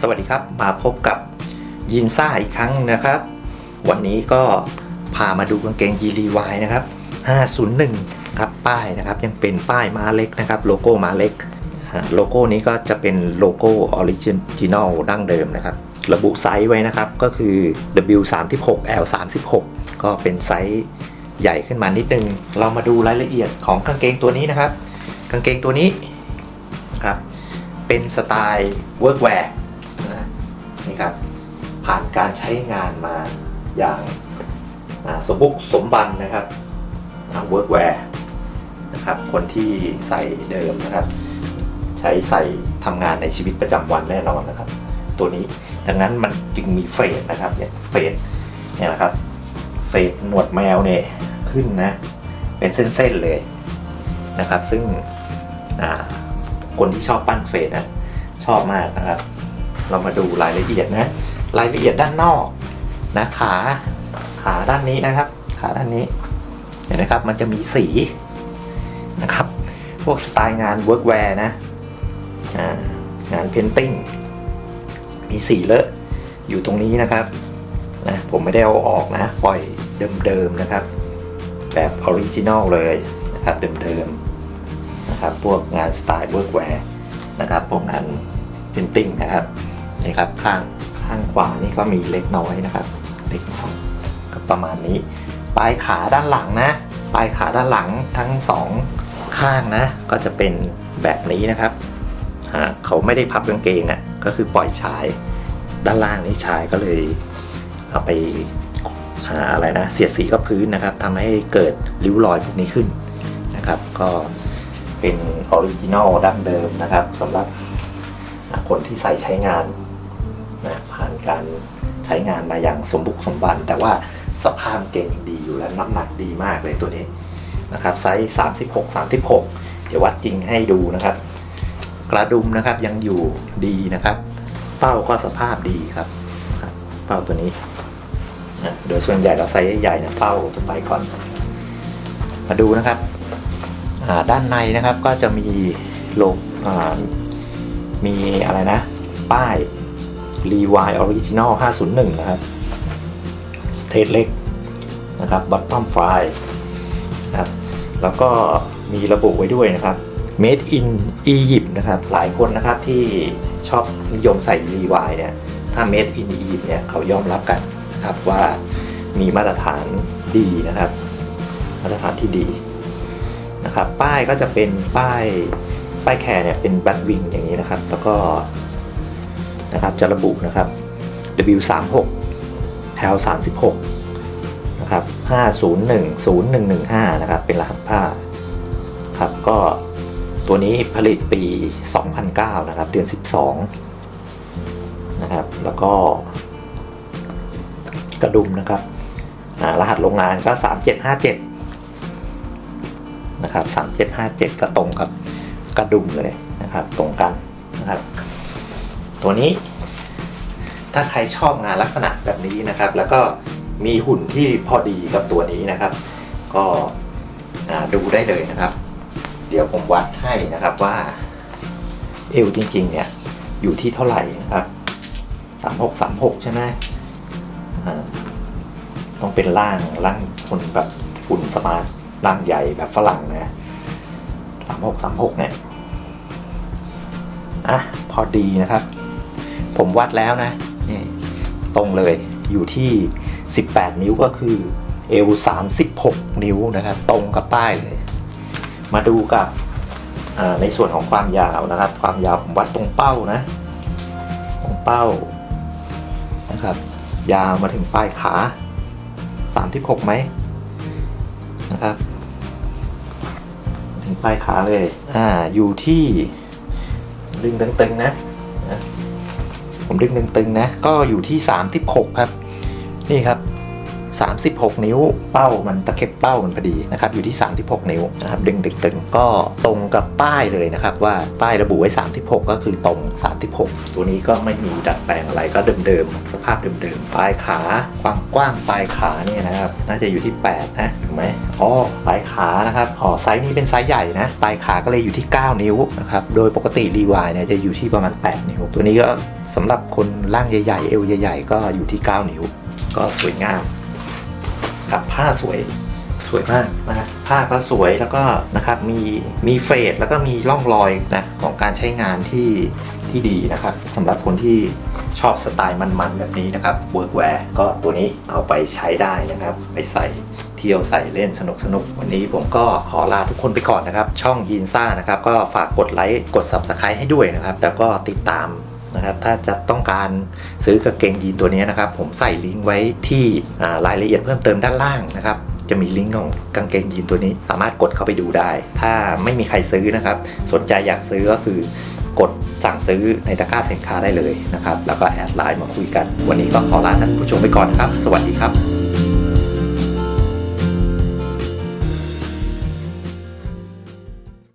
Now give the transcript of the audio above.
สวัสดีครับมาพบกับยินซ่าอีกครั้งนะครับ วันนี้ก็พามาดูกางเกงยีรีวายนะครับ 501 ครับป้ายนะครับยังเป็นป้ายม้าเล็กนะครับ โลโก้ม้าเล็ก โลโก้นี้ก็จะเป็นโลโก้ออริจินอลดั้งเดิมนะครับ ระบุไซส์ไว้นะครับก็คือ W36 L36 ก็เป็นไซส์ใหญ่ขึ้นมานิดนึง เรามาดูรายละเอียดของกางเกงตัวนี้นะครับ กางเกงตัวนี้นะครับเป็นสไตล์ workwear นะ นี่ครับผ่านการใช้งานมาอย่างสมบุกสมบันนะครับอ่า workwear นะครับคนที่ใส่เดิมนะครับ ใช้ใส่ทำงานในชีวิตประจำวันแน่นอนนะครับ ตัวนี้ดังนั้นมันจึงมีเฟดนะครับเนี่ยเฟดเนี่ยนะครับเฟดหนวดแมวเนี่ยขึ้นนะเป็นเส้นๆเลยนะครับ ซึ่งคนที่ชอบปั้นเฟดนะชอบมากนะครับ เรามาดูรายละเอียดนะ รายละเอียดด้านนอกนะขาขาด้านนี้นะครับ ขาด้านนี้เห็นไหมครับ มันจะมีสีนะครับ พวกสไตล์งาน workwear นะงานเพนติ้งมีสีเลอะอยู่ตรงนี้นะครับนะผมไม่ได้เอาออกนะ ปล่อยเดิมๆนะครับ แบบออริจินอลเลยนะครับ เดิมๆนะครับ พวกงานสไตล์เวิร์กแวร์นะครับ พวกงานพิมพ์ติ้งนะครับ นี่ครับข้างข้างขวานี่ก็มีเล็กน้อยนะครับเล็กน้อยก็ประมาณนี้ ปลายขาด้านหลังนะ ปลายขาด้านหลังทั้งสองข้างนะ ก็จะเป็นแบบนี้นะครับเขาไม่ได้พับกางเกงอะก็คือปล่อยชายด้านล่างนี่ชายก็เลยเอาไปอ่าอะไรนะเสียดสีกับพื้นนะครับทำให้เกิดริ้วรอยพวกนี้ขึ้นนะครับ ก็เป็นออริจินอลดั้งเดิมนะครับสำหรับคนที่ใส่ใช้งาน นะผ่านการใช้งานมาอย่างสมบุกสมบัน แต่ว่าสภาพเก่งดีอยู่และน้ำหนักดีมากเลยตัวนี้นะครับไซส์ 36 36 เดี๋ยววัดจริงให้ดูนะครับ กระดุมนะครับยังอยู่ดีนะครับ เป้าก็สภาพดีครับเป้าตัวนี้นะโดยส่วนใหญ่เราไซส์ใหญ่ๆนะเป้าจะไปก่อน มาดูนะครับด้านในนะครับก็จะมีโลมีอะไรนะ ป้าย Levi Original 501 นะครับสเตทเล็กนะครับ Bottom Fly นะครับแล้วก็มีระบุไว้ด้วยนะครับ Made in Egypt นะครับ หลายคนนะครับที่ชอบนิยมใส่ Levi เนี่ย ถ้า Made in Egypt เนี่ยเขายอมรับกันนะครับว่ามีมาตรฐานดีนะครับ มาตรฐานที่ดีนะครับ ป้ายก็จะเป็นป้ายป้ายแคร์เนี่ยเป็นบัตวิงอย่างนี้นะครับ แล้วก็ นะครับจะระบุนะครับ W36 L 36นะครับ5010115นะครับเป็นรหัสผ้าครับก็ตัวนี้ผลิตปี 2009 นะครับ เดือน 12 นะครับ แล้วก็กระดุมนะครับ รหัสโรงงานก็ 3757 นะครับ 3757 ก็ตรงกับกระดุมเลยนะครับ ตรงกันนะครับ ตัวนี้ ถ้าใครชอบงานลักษณะแบบนี้นะครับ แล้วก็มีหุ่นที่พอดีกับตัวนี้นะครับ ก็ดูได้เลยนะครับ เดี๋ยวผมวัดให้นะครับว่าเอวจริง ๆ เนี่ย อยู่ที่เท่าไหร่นะครับ36 36ใช่ไหมต้องเป็นร่างร่างคนแบบหุ่นสมาร์ทร่างใหญ่แบบฝรั่งนะ36 36เนี่ยอะพอดีนะครับ ผมวัดแล้วนะนี่ตรงเลยอยู่ที่ 18 นิ้วก็คือเอว36 นิ้วนะครับ ตรงกับป้ายเลย มาดูกับในส่วนของความยาวนะครับ ความยาวผมวัดตรงเป้านะ ตรงเป้านะครับ ยาวมาถึงปลายขา 36ไหมนะครับ ถึงปลายขาเลย อ่าอยู่ที่ดึงตึงๆนะ ผมดึงตึงๆนะ ก็อยู่ที่ 36 ครับ นี่ครับ 36 นิ้วเป้ามันตะเข็บเป้ามันพอดีนะครับ อยู่ที่ 36 นิ้วนะครับดึงตึงๆก็ตรงกับป้ายเลยนะครับ ว่าป้ายระบุไว้ 36 ก็คือตรง 36 ตัวนี้ก็ไม่มีดัดแปลงอะไรก็เดิมๆสภาพเดิมๆปลายขาความกว้างปลายขาเนี่ยนะครับ น่าจะอยู่ที่ 8 นะถูกไหมอ๋อปลายขานะครับอ๋อไซส์นี้เป็นไซส์ใหญ่นะปลายขาก็เลยอยู่ที่ 9 นิ้วนะครับโดยปกติรีวายเนี่ยจะอยู่ที่ประมาณ 8 นิ้ว ตัวนี้ก็ สำหรับคนร่างใหญ่ ๆ เอวใหญ่ ๆ ก็อยู่ที่ 9 นิ้ว ก็สวยงามครับผ้าสวยสวยมากนะผ้าก็สวยแล้วก็นะครับมีมีเฟดแล้วก็มีร่องรอยนะของการใช้งานที่ที่ดีนะครับสำหรับคนที่ชอบสไตล์มันๆแบบนี้นะครับเวิร์กแวร์ก็ตัวนี้เอาไปใช้ได้นะครับ ไปใส่เที่ยวใส่เล่นสนุกสนุกวันนี้ผมก็ขอลาทุกคนไปก่อนนะครับ ช่องยีนซ่านะครับ ก็ฝากกดไลค์กด subscribe ให้ด้วยนะครับ แล้วก็ติดตาม นะครับ ถ้าจะต้องการซื้อกางเกงยีนตัวนี้นะครับ ผมใส่ลิงก์ไว้ที่รายละเอียดเพิ่มเติมด้านล่างนะครับจะมีลิงก์ของกางเกงยีนตัวนี้ สามารถกดเข้าไปดูได้ ถ้าไม่มีใครซื้อนะครับ สนใจอยากซื้อก็คือกดสั่งซื้อในตะกร้าสินค้าได้เลยนะครับ แล้วก็แอดไลน์มาคุยกัน วันนี้ก็ขอลาท่านผู้ชมไปก่อนนครับ สวัสดีครับ